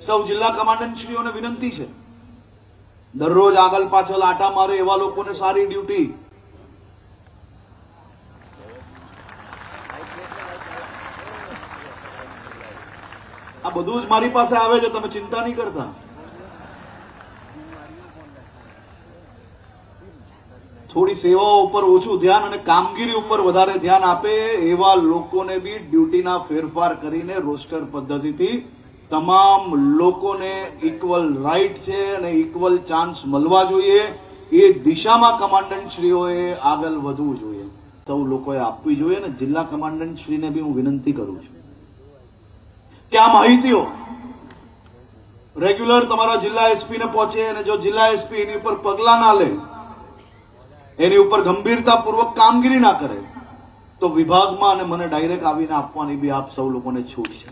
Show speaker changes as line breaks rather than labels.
સૌ જિલ્લા કમાન્ડન્ટશ્રીઓને વિનંતી છે. દરરોજ આગળ પાછળ આટા મારે એવા લોકોને સારી ડ્યુટી. આ બધું જ મારી પાસે આવે છે, તમે ચિંતા નહીં કરતા. થોડી સેવાઓ ઉપર ઓછું ધ્યાન અને કામગીરી ઉપર વધારે ધ્યાન આપે એવા લોકોને બી ડ્યુટીના ફેરફાર કરીને રોસ્ટર પદ્ધતિથી તમામ લોકોને ઇક્વલ રાઇટ છે અને ઇક્વલ ચાન્સ મળવા જોઈએ. એ દિશામાં કમાન્ડન્ટશ્રીઓએ આગળ વધવું જોઈએ. સૌ લોકોએ આપવી જોઈએ અને જિલ્લા કમાન્ડન્ટશ્રીને બી હું વિનંતી કરું છું. કે આ માહિતીઓ રેગ્યુલર તમારા જિલ્લા એસપી ને પહોંચે અને જો જિલ્લા એસપી એની ઉપર પગલા ના લે, એની ઉપર ગંભીરતાપૂર્વક કામગીરી ના કરે, તો વિભાગમાં અને મને ડાયરેક્ટ આવીને આપવાની બી આપ સૌ લોકોને છૂટ છે.